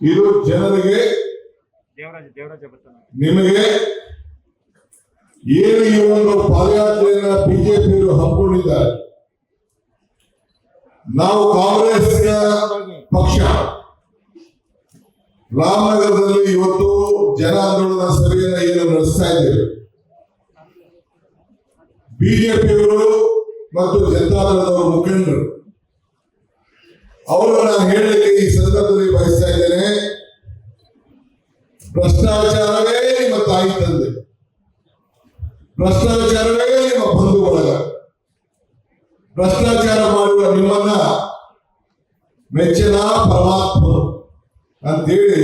ಇದು ಜನರಿಗೆ ನಿಮಗೆ ಏನು ಈ ಒಂದು ಪಾದಯಾತ್ರೆಯನ್ನ ಬಿಜೆಪಿ ಹಮ್ಮಿಕೊಂಡಿದ್ದಾರೆ ನಾವು ಕಾಂಗ್ರೆಸ್ ಪಕ್ಷ. ರಾಮನಗರದಲ್ಲಿ ಇವತ್ತು ಜನ ಆಂದೋಲನ ಸಭೆಯನ್ನ ಏನು ನಡೆಸ್ತಾ ಇದ್ದೇವೆ. ಬಿಜೆಪಿಯವರು ಮತ್ತು ಜನತಾದಳದವರ ಮುಖಂಡರು. ಅವರು ನಾನು ಹೇಳಲಿಕ್ಕೆ ಈ ಸಂದರ್ಭದಲ್ಲಿ ಬಯಸ್ತಾ ಇದ್ದೇನೆ ಭ್ರಷ್ಟಾಚಾರವೇ ನಿಮ್ಮ ತಾಯಿ ತಂದೆ. ಭ್ರಷ್ಟಾಚಾರವೇ ನಿಮ್ಮ ಬಂಧು ಬಳಗ ಭ್ರಷ್ಟಾಚಾರ ಮಾಡುವ ನಿಮ್ಮನ್ನ ಮೆಚ್ಚಿನ ಪರಮಾತ್ಮ ಅಂತೇಳಿ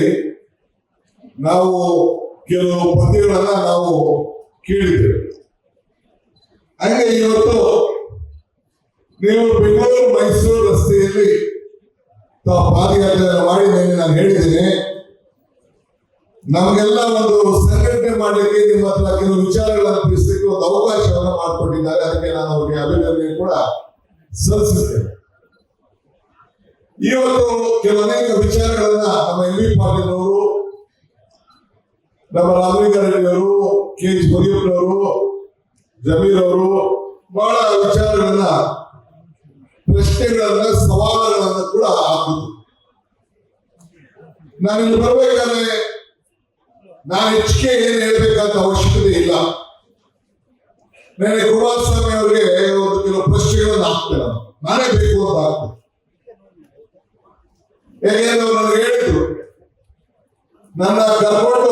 ನಾವು ಕೆಲವು ಪದ್ಯಗಳನ್ನ ನಾವು ಕೇಳಿದ್ದೇವೆ. ಹಂಗೆ ಇವತ್ತು ನೀವು ಬೆಂಗಳೂರು ಮೈಸೂರು ರಸ್ತೆಯಲ್ಲಿ ಪಾದಯಾತ್ರೆ ಮಾಡಿ ನಾನು ಹೇಳಿದ್ದೇನೆ ನಮಗೆಲ್ಲ ಒಂದು ಸಂಘಟನೆ ಮಾಡಲಿಕ್ಕೆ ನಿಮ್ಮ ಹತ್ರ ಕೆಲವು ವಿಚಾರಗಳನ್ನು ತಿಳಿಸಲಿಕ್ಕೆ ಒಂದು ಅವಕಾಶವನ್ನು ಮಾಡಿಕೊಟ್ಟಿದ್ದಾರೆ. ಅದಕ್ಕೆ ನಾನು ಅವರಿಗೆ ಅಭಿನಂದನೆ ಕೂಡ ಸಲ್ಲಿಸುತ್ತೇನೆ. ಇವತ್ತು ಕೆಲವು ಅನೇಕ ವಿಚಾರಗಳನ್ನ ನಮ್ಮ ಎಂ ಬಿ ಪಾಟೀಲ್ ಅವರು ನಮ್ಮ ರಾಮಲಿಂಗಾರೆಡ್ಡಿಯವರು ಕೆ ಎಚ್ ಮುರಿಯಪ್ಪನವರು ಜಮೀರ್ ಅವರು ಬಹಳ ವಿಚಾರಗಳನ್ನ, ಪ್ರಶ್ನೆಗಳನ್ನ, ಸವಾಲುಗಳನ್ನ ಕೂಡ ಹಾಕಿದ್ರು. ನಾನು ಇಲ್ಲಿ ಬರ್ಬೇಕಾದ್ರೆ ನಾನು ಹೆಚ್ಚಿಗೆ ಏನು ಹೇಳ್ಬೇಕಂತ ಅವಶ್ಯಕತೆ ಇಲ್ಲ. ನನಗೆ ಕುಮಾರಸ್ವಾಮಿ ಅವರಿಗೆ ಒಂದು ಕೆಲವು ಪ್ರಶ್ನೆಗಳನ್ನು ಹಾಕ್ತೇನೆ ನಾನು. ಬೇಕು ಅಂತ ಹಾಕ್ತೇನೆ. ನನಗೆ ಹೇಳಿದ್ರು, ನನ್ನ ಕರ್ಕೊಂಡು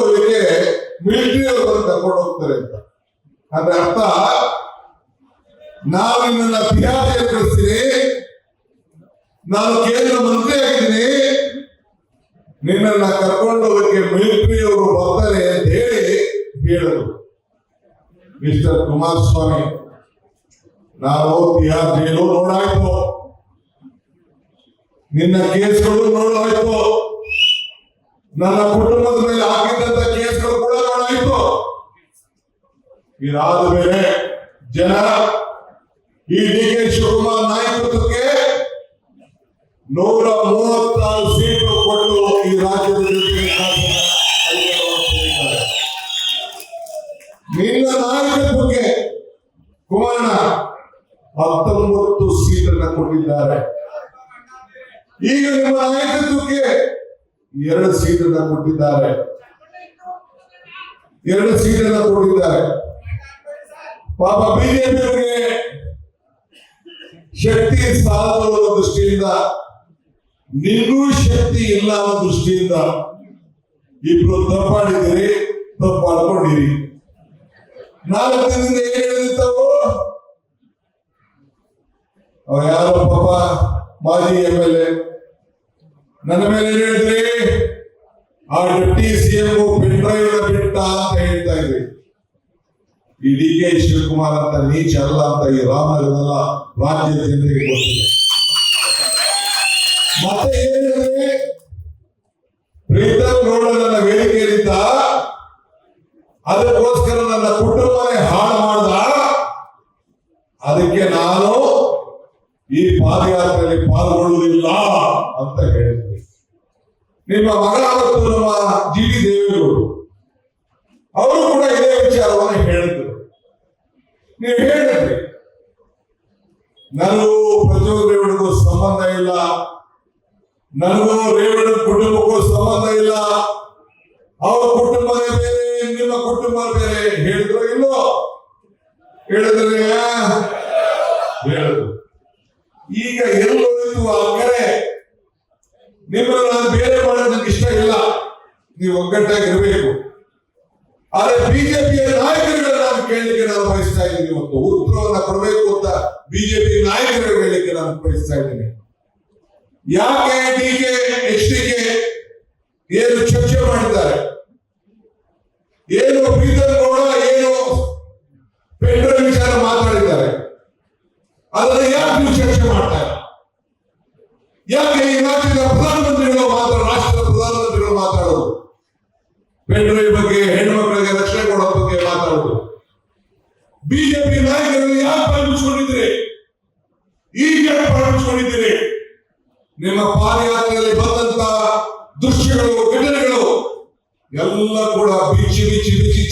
ಮಿಲಿಟರಿ ಅವರು ಕರ್ಕೊಂಡು ಹೋಗ್ತಾರೆ ಅಂತ. ಅಂದ್ರೆ ಅರ್ಥ ನಾವು ನಿನ್ನ ಬಿಹಾರ ಕಳಿಸ್ತೀನಿ, ನಾನು ಕೇಂದ್ರ ಮಂತ್ರಿ ಆಗಿದ್ದೀನಿ ನಿನ್ನನ್ನ ಕರ್ಕೊಂಡು ಮಿಸ್ಟರ್ ಕುಮಾರಸ್ವಾಮಿ, ನಾವು ಬಿಹಾರ್ ಜೈಲು ನೋಡಾಯ್ತು. ನಿನ್ನ ಕೇಸ್ಗಳು ನೋಡಾಯ್ತು. ನನ್ನ ಕುಟುಂಬದ ಮೇಲೆ ಆಗಿದ್ದಂತ ಕೇಸ್ಗಳು ಕೂಡ ನೋಡಾಯ್ತು. ಇದಾದ ಮೇಲೆ ಜನ ಈ ಡಿ ಕೆ ಶಿವಕುಮಾರ್ ನಾಯಕತ್ವಕ್ಕೆ ನೂರ ಮೂವತ್ತಾರು ಕೊಟ್ಟಿದ್ದಾರೆ ಈಗ ನಿಮ್ಮ ನಾಯಕತ್ವಕ್ಕೆ ಎರಡು ಸೀಟನ್ನ ಕೊಟ್ಟಿದ್ದಾರೆ. ಎರಡು ಸೀಟನ್ನ ಕೊಟ್ಟಿದ್ದಾರೆ. ಪಾಪ ಬಿಜೆಪಿಯವರಿಗೆ ಶಕ್ತಿ ಸಾಧನ ದೃಷ್ಟಿಯಿಂದ ನಿಮಗೂ ಶಕ್ತಿ ಇಲ್ಲ ಅನ್ನೋ ದೃಷ್ಟಿಯಿಂದ ಇಬ್ರು ತಪ್ಪಾಡಿದಿರಿ ತಪ್ಪಾಡ್ಕೊಂಡಿರಿ. ನಾಲ್ಕು ದಿನದಿಂದ ಏನ್ ಹೇಳಿರ್ತಾವು ಅವ ಯಾರೋ ಪಾಪ ಮಾಜಿ ಎಂ ಎಲ್ ಎ. ನನ್ನ ಮೇಲೆ ಏನ್ ಹೇಳಿದ್ರಿ ಆ ಡೆಪ್ಟಿ ಪೆನ್ ಡ್ರೈವ್ ಬಿಟ್ಟ ಅಂತ ಹೇಳ್ತಾ ಇದ್ರಿ. ಈ ಡಿ ಕೆ ಶಿವಕುಮಾರ್ ಅಂತ ನೀಚ ಅಲ್ಲ ಅಂತ ಈ ರಾಮನಗರದಲ್ಲ ರಾಜ್ಯದ ಜನರಿಗೆ ಗೊತ್ತಿದೆ. ಮತ್ತೆ ಏನಿದೆ ಪ್ರೀತಮ್ ಗೌಡ ನನ್ನ ವೇದಿಕೆಯಲ್ಲಿದ್ದ. ಅದಕ್ಕೋಸ್ಕರ ನನ್ನ ಕುಟುಂಬನೇ ಹಾಳು ಮಾಡ್ದ ಅದಕ್ಕೆ ನಾನು ಪಾದಯಾತ್ರೆಯಲ್ಲಿ ಪಾಲ್ಗೊಳ್ಳುವುದಿಲ್ಲ ಅಂತ ಹೇಳಿದ್ರು ನಿಮ್ಮ ಮಗ ಮತ್ತು ನಮ್ಮ ಜಿ ಡಿ ಅವರು ಕೂಡ ಇದೇ ವಿಚಾರವನ್ನು ಹೇಳಿದ್ರು. ನೀವು ಹೇಳಿದ್ರಿ ನನಗೂ ಪ್ರಜ್ವಲ್ ರೇವಣಗೂ ಸಂಬಂಧ ಇಲ್ಲ ನನಗೂ ರೇವಣ ಕುಟುಂಬಕ್ಕೂ ಸಂಬಂಧ ಇಲ್ಲ, ಅವ್ರ ಕುಟುಂಬನೇ ಬೇರೆ, ನಿಮ್ಮ ಕುಟುಂಬ ಬೇರೆ, ಹೇಳಿದ್ರು ಇಲ್ಲೋ? ಹೇಳಿದ್ರು? ಈಗ ಎಲ್ಲೋಯ್ತು ಆ ನಿಮ್ಮನ್ನು ನಾನು ಬೇರೆ ಮಾಡೋದಕ್ಕೆ ಇಷ್ಟ ಇಲ್ಲ. ನೀವು ಒಗ್ಗಟ್ಟಾಗಿರ್ಬೇಕು. ಆದ್ರೆ ಬಿಜೆಪಿಯ ನಾಯಕರುಗಳನ್ನ ನಾನು ಕೇಳಲಿಕ್ಕೆ ನಾನು ಬಯಸ್ತಾ ಇದ್ದೀನಿ ಇವತ್ತು ಉತ್ತರವನ್ನ ಕೊಡಬೇಕು ಅಂತ ಬಿಜೆಪಿ ನಾಯಕರು ಹೇಳಲಿಕ್ಕೆ ನಾನು ಬಯಸ್ತಾ ಇದ್ದೀನಿ. ಯಾಕೆ ಡಿ ಕೆ ಏನು ಚರ್ಚೆ ಮಾಡಿದ್ದಾರೆ? ಏನು ಪ್ರೀತಮ್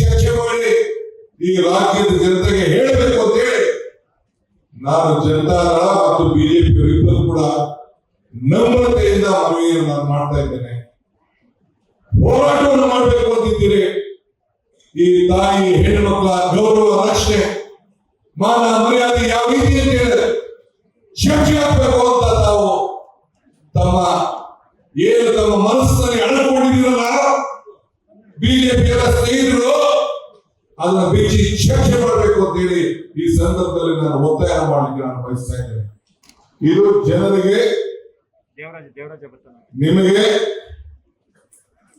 ಚರ್ಚೆ ಈ ರಾಜ್ಯದ ಜನತೆಗೆ ಹೇಳಬೇಕು ಅಂತ ಹೇಳಿ, ನಾನು ಜನತಾದಳ ಮತ್ತು ಬಿಜೆಪಿ ಇಬ್ಬರು ಕೂಡ ನಮ್ರತೆಯಿಂದ ಮನವಿಯನ್ನು ನಾನು ಮಾಡ್ತಾ ಇದ್ದೇನೆ. ಹೋರಾಟವನ್ನು ಮಾಡಬೇಕು ಅಂತಿದ್ದೀರಿ. ಈ ತಾಯಿ ಹೆಣ್ಮಕ್ಳ ಗೌರವ ರಕ್ಷಣೆ, ಮಾನ ಮರ್ಯಾದೆ ಯಾವ ರೀತಿ ಅಂತ ಹೇಳಿದ್ರೆ ಚರ್ಚೆ ಆಗಬೇಕು ಅಂತ ತಾವು ತಮ್ಮ, ಏನು ತಮ್ಮ ಮನಸ್ಸಿನಲ್ಲಿ ಅಳಕೊಂಡಿದ್ದೀರಲ್ಲ, ಬಿಜೆಪಿಯ ಸ್ನೇಹಿತರು ಅದನ್ನ ಬಿಚ್ಚಿ ಚರ್ಚೆ ಮಾಡಬೇಕು ಅಂತ ಹೇಳಿ ಈ ಸಂದರ್ಭದಲ್ಲಿ ನಾನು ಒತ್ತಾಯ ಮಾಡಲಿಕ್ಕೆ ನಾನು ಬಯಸ್ತಾ ಇದ್ದೇನೆ. ಇದು ಜನರಿಗೆ ನಿಮಗೆ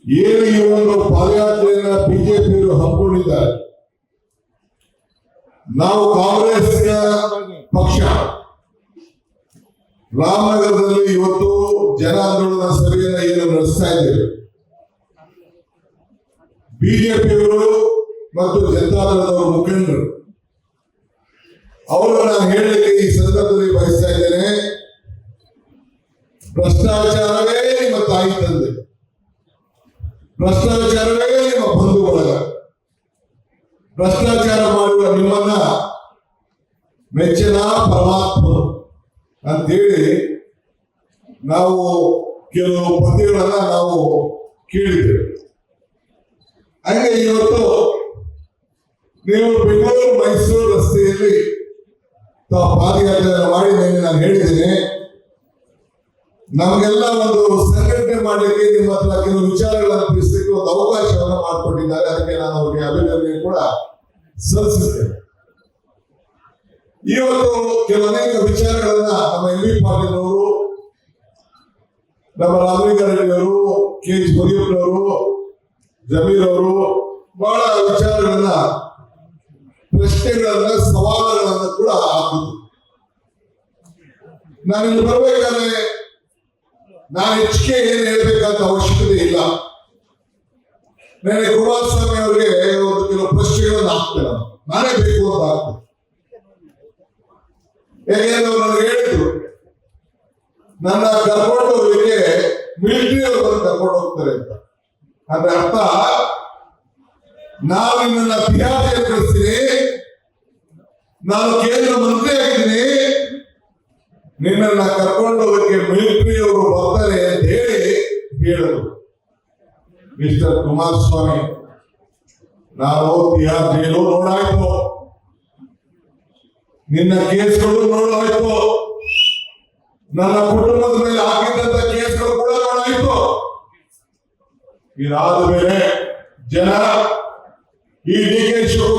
ಏನು ಈ ಒಂದು ಪಾದಯಾತ್ರೆಯನ್ನ ಬಿಜೆಪಿಯವರು ಹಮ್ಮಿಕೊಂಡಿದ್ದಾರೆ ನಾವು ಕಾಂಗ್ರೆಸ್ ಪಕ್ಷ. ರಾಮನಗರದಲ್ಲಿ ಇವತ್ತು ಜನ ಆಂದೋಲನ ಸಭೆಯನ್ನ ಏನು ನಡೆಸ್ತಾ ಇದ್ದೇವೆ. ಬಿಜೆಪಿಯವರು ಮತ್ತು ಜನತಾದಳದವರ ಮುಖಂಡರು. ಅವರು ನಾನು ಹೇಳಲಿಕ್ಕೆ ಈ ಸಂದರ್ಭದಲ್ಲಿ ಬಯಸ್ತಾ ಇದ್ದೇನೆ. ಭ್ರಷ್ಟಾಚಾರವೇ ನಿಮ್ಮ ತಾಯಿ ತಂದೆ. ಭ್ರಷ್ಟಾಚಾರವೇ ನಿಮ್ಮ ಬಂಧು ಬಳಗ. ಭ್ರಷ್ಟಾಚಾರ ಮಾಡುವ ನಿಮ್ಮನ್ನ ಮೆಚ್ಚಿನ ಪರಮಾತ್ಮ ಅಂತೇಳಿ ನಾವು ಕೆಲವು ಪದ್ಯಗಳನ್ನ ನಾವು ಕೇಳಿದ್ದೇವೆ. ಹಂಗೆ ಇವತ್ತು ನೀವು ಬೆಂಗಳೂರು, ಮೈಸೂರು ರಸ್ತೆಯಲ್ಲಿ ತಾವು ಪಾದಯಾತ್ರೆ ಮಾಡಿ ನಾನು ಹೇಳಿದ್ದೇನೆ. ನಮಗೆಲ್ಲ ಒಂದು ಸಂಘಟನೆ ಮಾಡಲಿಕ್ಕೆ ನಿಮ್ಮ ಹತ್ರ ಕೆಲವು ವಿಚಾರಗಳನ್ನು ತಿಳಿಸಲಿಕ್ಕೆ ಒಂದು ಅವಕಾಶವನ್ನು ಮಾಡಿಕೊಟ್ಟಿದ್ದಾರೆ. ಅದಕ್ಕೆ ನಾನು ಅವರಿಗೆ ಅಭಿನಂದನೆ ಕೂಡ ಸಲ್ಲಿಸುತ್ತೇನೆ. ಇವತ್ತು ಕೆಲವು ಅನೇಕ ವಿಚಾರಗಳನ್ನ ನಮ್ಮ ಎಂ ಬಿ ಪಾಟೀಲ್ ಅವರು ನಮ್ಮ ಅವರು, ಕೆ ಜಿ ಮುರಿಯಪ್ಪನವರು ಜಮೀರ್ ಅವರು ಬಹಳ ವಿಚಾರಗಳನ್ನ ಪ್ರಶ್ನೆಗಳನ್ನ, ಸವಾಲುಗಳನ್ನ ಕೂಡ ಹಾಕಿದ್ರು ನಾನು ಇಲ್ಲಿ ಬರ್ಬೇಕಾದ್ರೆ ನಾನು ಹೆಚ್ಚಿಗೆ ಏನು ಹೇಳ್ಬೇಕಂತ ಅವಶ್ಯಕತೆ ಇಲ್ಲ. ನನಗೆ ಕುಮಾರಸ್ವಾಮಿ ಅವರಿಗೆ ಒಂದು ಕೆಲವು ಪ್ರಶ್ನೆಗಳನ್ನು ಹಾಕ್ತೇನೆ ನಾನು. ಬೇಕು ಅಂತ ಹಾಕ್ತೇನೆ. ಹೇಗೆ ಅವ್ರು ನನಗೆ ಹೇಳಿದ್ರು, ನನ್ನ ಕರ್ಕೊಂಡು ಹೋಗ್ಲಿಕ್ಕೆ ಮಿಲಿಟರಿ ಅವರು ಕರ್ಕೊಂಡು ಹೋಗ್ತಾರೆ ಅಂತ. ಅದರ ಅರ್ಥ ನಾವು ನನ್ನ ಕಳಿಸ್ತೀನಿ ನಾನು ಕೇಂದ್ರ ಮಂತ್ರಿ ಆಗಿದ್ದೀನಿ ನಿನ್ನನ್ನ ಕರ್ಕೊಂಡು ಹೋಗಕ್ಕೆ ಮಿಲಿಟರಿ ಅವರು ಬರ್ತಾರೆ ಅಂತ ಹೇಳಿ ಹೇಳಿದ್ರು. ಮಿಸ್ಟರ್ ಕುಮಾರಸ್ವಾಮಿ ನಾವು ತಿಹಾರ್ ಜೈಲು ನೋಡಾಯ್ತು. ನಿನ್ನ ಕೇಸ್ಗಳು ನೋಡಾಯ್ತು. ನನ್ನ ಕುಟುಂಬದ ಮೇಲೆ ಆಗಿದ್ದಂತ ಕೇಸ್ಗಳು ಕೂಡ ನೋಡಾಯ್ತು. ಇದಾದ ಮೇಲೆ ಜನ ಈ ಡಿ ಕೆ ಶಿವಕುಮಾರ್